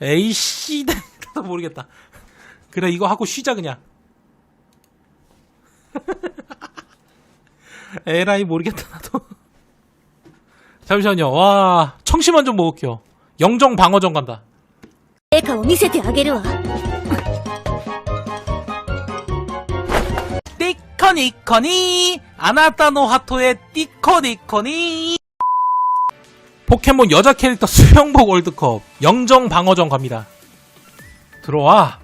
에이씨, 나도 모르겠다. 그래, 이거 하고 쉬자, 그냥. 에라이, 모르겠다, 나도. 잠시만요. 와, 청심환 좀 먹을게요. 영정 방어전 간다. 내가 오미세트 아게르와. 띠커니커니 아나타노 하토의 띠커니커니 포켓몬 여자 캐릭터 수영복 월드컵 영정 방어전 갑니다. 들어와.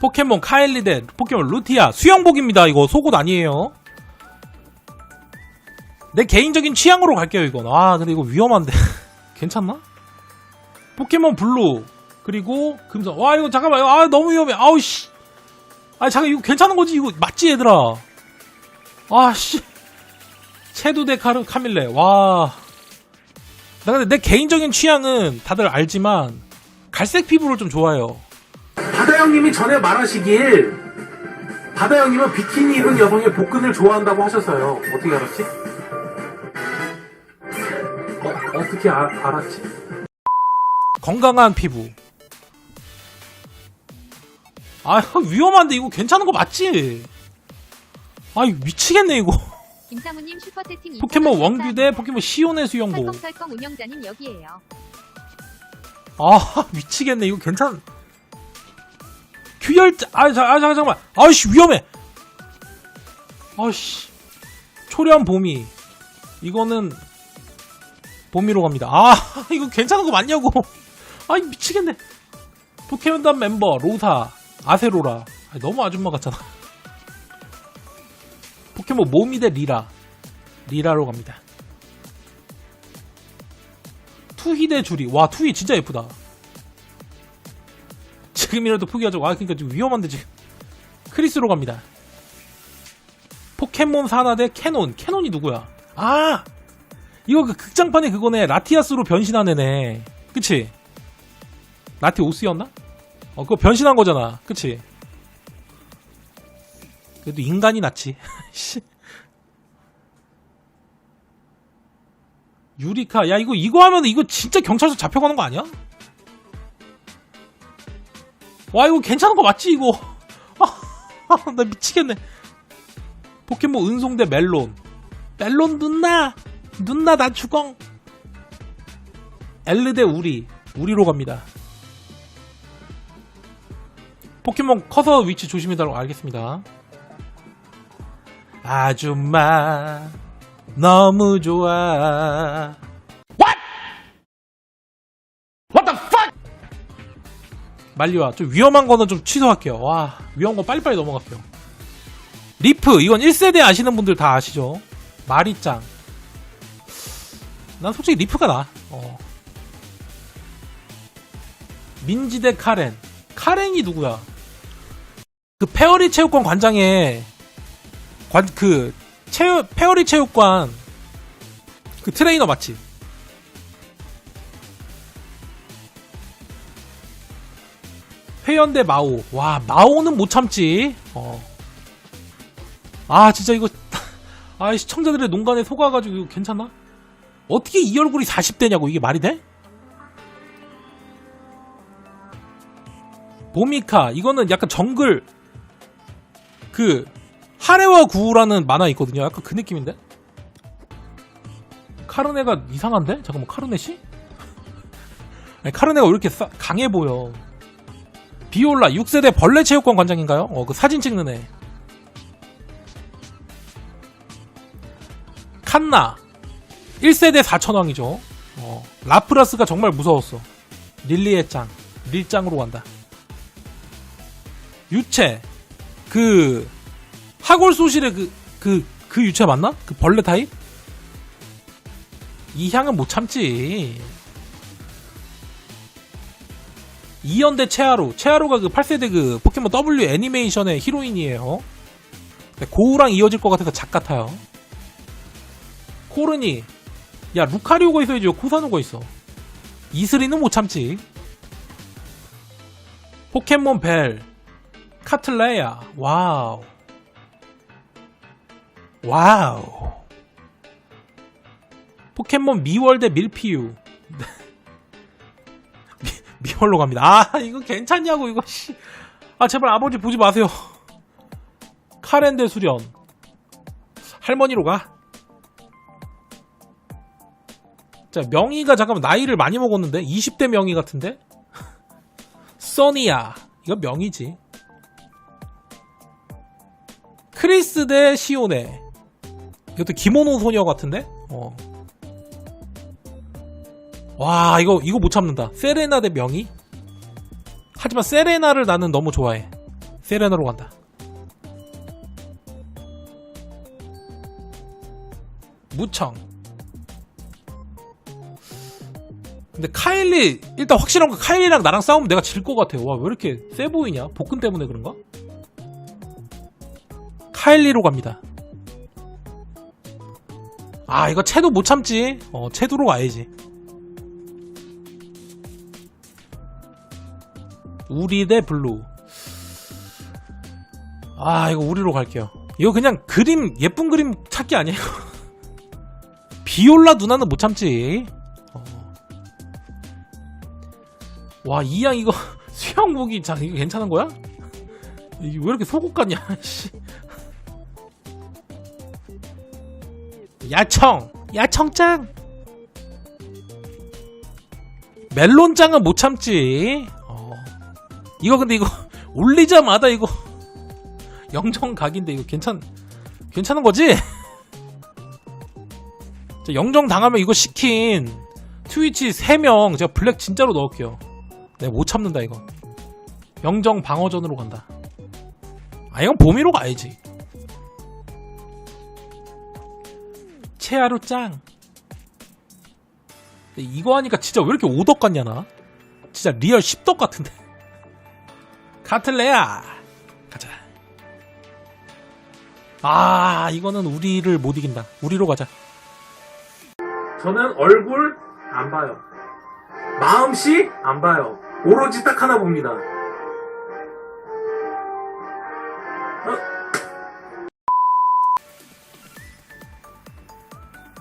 포켓몬 카일리 대 포켓몬 루티아 수영복입니다. 이거 속옷 아니에요. 내 개인적인 취향으로 갈게요 이건. 아 근데 이거 위험한데 괜찮나? 포켓몬 블루 그리고 금성. 와 이거 잠깐만. 아 너무 위험해. 아우 씨. 아 잠깐 이거 괜찮은 거지 이거 맞지 얘들아. 아 씨. 체두대 카르 카밀레. 와. 나 근데 내 개인적인 취향은 다들 알지만 갈색 피부를 좀 좋아해요. 바다 형님이 전에 말하시길 바다 형님은 비키니 입은 여성의 복근을 좋아한다고 하셔서요. 어떻게 알았지? 어, 어떻게 아- 알았지? 건강한 피부. 아 위험한데 이거 괜찮은 거 맞지? 아 미치겠네 이거. 김상우님 슈퍼채팅 포켓몬 원규 대 포켓몬 시온의 수영복. 설컹설컹 운영자님 여기에요. 아 미치겠네. 이거 괜찮 규혈자 아, 자, 아 잠깐만. 아이씨 위험해. 아이씨 초련 봄이 이거는 봄이로 갑니다. 아 이거 괜찮은 거 맞냐고. 아이 미치겠네. 포켓몬단 멤버 로사 아세로라. 아, 너무 아줌마 같잖아 포켓몬 모미 대 리라 리라로 갑니다 투희 대 주리. 와, 투희 진짜 예쁘다. 지금이라도 포기하자고. 아, 그니까 지금 위험한데, 지금. 크리스로 갑니다. 포켓몬 사나 대 캐논. 캐논이 누구야? 아! 이거 그 극장판에 그거네. 라티아스로 변신한 애네. 그치? 라티오스였나? 어, 그거 변신한 거잖아. 그치? 그래도 인간이 낫지. 씨. 유리카 야 이거 이거 하면 이거 진짜 경찰서 잡혀가는 거 아니야? 와 이거 괜찮은 거 맞지 이거? 아, 나 미치겠네. 포켓몬 은송 대 멜론. 멜론 누나! 누나 나 죽엉 엘르 대 우리. 우리로 갑니다. 포켓몬 커서 위치 조심해달라고 알겠습니다 아줌마 너무 좋아. What? What the fuck? 말리와 좀 위험한 거는 좀 취소할게요. 와 위험한 거 빨리빨리 넘어갈게요. 리프 이건 1세대 아시는 분들 다 아시죠? 마리짱. 난 솔직히 리프가 나. 어. 민지 대 카렌. 카렌이 누구야? 그 페어리 체육관 관장에 관 그 체육 페어리 체육관 그 트레이너 맞지? 회연대 마오. 와, 마오는 못 참지. 어. 아, 진짜 이거 아, 시청자들의 농간에 속아가지고 이거 괜찮나? 어떻게 이 얼굴이 40대냐고 이게 말이 돼? 보미카 이거는 약간 정글 그 하레와 구라는 만화 있거든요. 약간 그 느낌인데? 카르네가 이상한데? 잠깐만 카르네 씨? 아니, 카르네가 왜 이렇게 싸- 강해 보여? 비올라 6세대 벌레 체육관 관장인가요? 어, 그 사진 찍는 애. 칸나 1세대 4천왕이죠. 어, 라프라스가 정말 무서웠어. 릴리의 짱, 릴짱으로 간다. 유채 그 하골 소실의 그, 그, 그 유채 맞나? 그 벌레 타입? 이 향은 못 참지. 이연대 채하루. 채하루가 그 8세대 그 포켓몬 W 애니메이션의 히로인이에요. 고우랑 이어질 것 같아서 작 같아요. 코르니. 야, 루카리오가 있어야지. 왜 코사누가 있어. 이슬이는 못 참지. 포켓몬 벨. 카틀레야. 와우. 와우. 포켓몬 미월 대 밀피유. 미, 미월로 갑니다. 아, 이거 괜찮냐고, 이거, 씨. 아, 제발 아버지 보지 마세요. 카렌 대 수련. 할머니로 가. 자, 명의가 잠깐만 나이를 많이 먹었는데? 20대 명의 같은데? 써니야. 이건 명의지. 크리스 대 시오네. 이것도 기모노 소녀 같은데? 어. 와, 이거, 이거 못 참는다. 세레나 대 명의? 하지만 세레나를 나는 너무 좋아해. 세레나로 간다. 무청. 근데 카일리, 일단 확실한 건 카일리랑 나랑 싸우면 내가 질 것 같아요. 와, 왜 이렇게 세 보이냐? 복근 때문에 그런가? 카일리로 갑니다. 아, 이거 채도 못 참지. 어, 채도로 가야지. 우리 대 블루. 아, 이거 우리로 갈게요. 이거 그냥 그림, 예쁜 그림 찾기 아니에요. 비올라 누나는 못 참지. 어. 와, 이 양 이거 수영복이 자, 이거 괜찮은 거야? 이게 왜 이렇게 속옷 같냐, 씨. 야청! 야청짱! 멜론짱은 못 참지. 어. 이거 근데 이거 올리자마자 이거 영정 각인데 이거 괜찮 괜찮은 거지? 자, 영정 당하면 이거 시킨 트위치 3명 제가 블랙 진짜로 넣을게요. 내가 못 참는다 이거. 영정 방어전으로 간다. 아 이건 봄이로 가야지. 채하루 짱. 이거 하니까 진짜 왜 이렇게 오덕 같냐 나? 진짜 리얼 10덕 같은데. 카틀레야 가자. 아 이거는 우리를 못 이긴다. 우리로 가자. 저는 얼굴 안 봐요. 마음씨 안 봐요. 오로지 딱 하나 봅니다.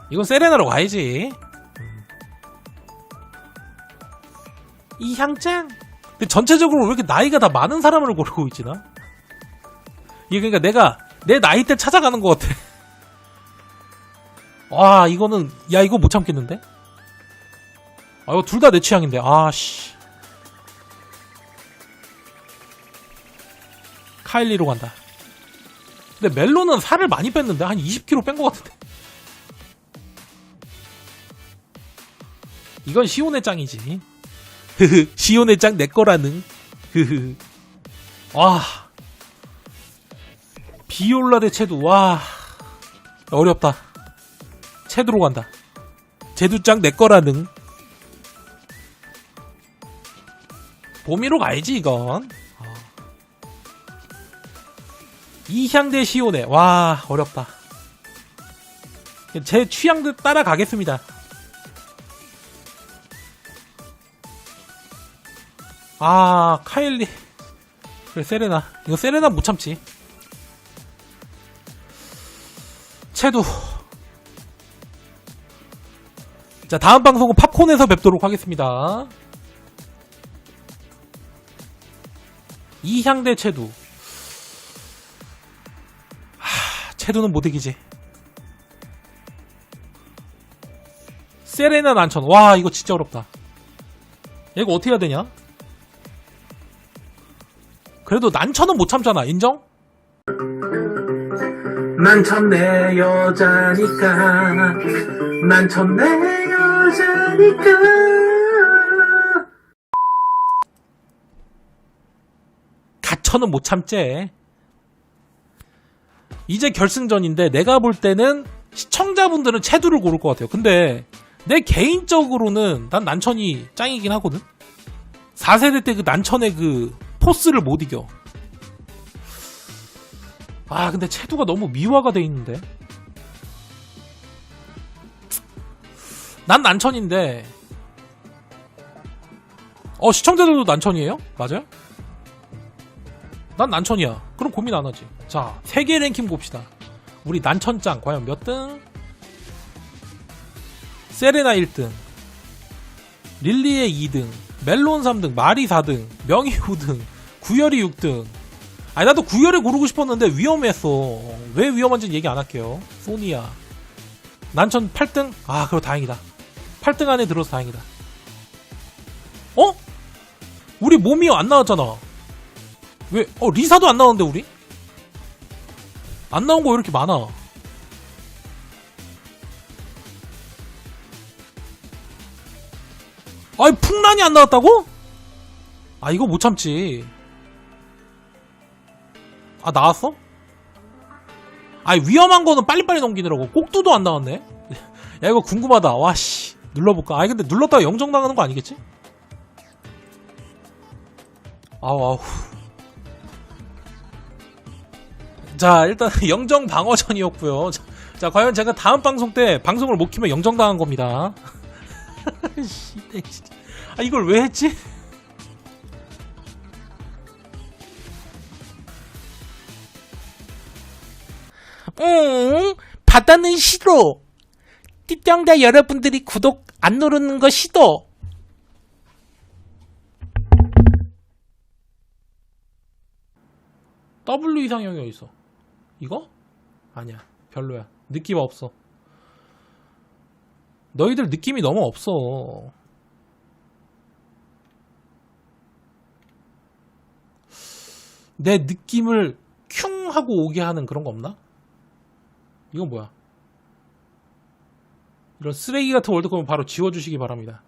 이건 세레나로 가야지. 이 향짱. 근데 전체적으로 왜 이렇게 나이가 다 많은 사람을 고르고 있지 나? 이게 그러니까 내가 내 나이 때 찾아가는 것 같아. 와 이거는 야 이거 못 참겠는데? 아 이거 둘 다 내 취향인데 아씨. 카일리로 간다. 근데 멜로는 살을 많이 뺐는데 한 20kg 뺀 것 같은데. 이건 시온의 짱이지. 흐흐, 시온의 짱 내 거라는. 흐흐. 와. 비올라 대 체두. 와. 어렵다. 체두로 간다. 제두 짱 내 거라는. 봄이로 가야지 이건. 어. 이향 대 시온의. 와 어렵다. 제 취향들 따라가겠습니다. 아 카일리. 그래 세레나. 이거 세레나 못 참지. 채도. 자 다음 방송은 팝콘에서 뵙도록 하겠습니다. 이향대 채도. 하 채도는 못 이기지. 세레나 난천. 와 이거 진짜 어렵다. 이거 어떻게 해야 되냐 그래도 난처는 못 참잖아. 인정? 난참내 여자니까. 난참내 여자니까. 가처는 못 참지. 이제 결승전인데 내가 볼 때는 시청자분들은 채두를 고를 것 같아요. 근데 내 개인적으로는 난 난천이 짱이긴 하거든. 4세대 때 그 난천의 그 포스를 못 이겨. 아 근데 채두가 너무 미화가 돼 있는데. 난 난천인데. 어 시청자들도 난천이에요? 맞아요? 난 난천이야. 그럼 고민 안 하지. 자, 세계 랭킹 봅시다. 우리 난천짱 과연 몇 등? 세레나 1등, 릴리의 2등, 멜론 3등, 마리 4등, 명희 5등, 구열이 6등. 아니 나도 구열을 고르고 싶었는데 위험했어. 왜 위험한지 얘기 안 할게요. 소니야. 난천 8등? 아, 그럼 다행이다. 8등 안에 들어서 다행이다. 어? 우리 몸이 안 나왔잖아. 왜? 어, 리사도 안 나오는데, 우리? 안 나온 거 왜 이렇게 많아? 아이, 풍란이 안 나왔다고? 아, 이거 못 참지. 아, 나왔어? 아이, 위험한 거는 빨리빨리 넘기느라고. 꼭두도 안 나왔네? 야, 이거 궁금하다. 와, 씨. 눌러볼까? 아니, 근데 눌렀다가 영정 당하는 거 아니겠지? 아우, 아우. 자, 일단 영정 방어전이었고요. 자, 자, 과연 제가 다음 방송 때 방송을 못 키면 영정 당한 겁니다. 아, 이걸 왜 했지? 응, 바다는 싫어. 띠병자 여러분들이 구독 안 누르는 거 싫어. W 이상형이 어딨어? 이거? 아니야. 별로야. 느낌 없어. 너희들 느낌이 너무 없어. 내 느낌을 큉 하고 오게 하는 그런 거 없나? 이건 뭐야? 이런 쓰레기 같은 월드컵은 바로 지워주시기 바랍니다.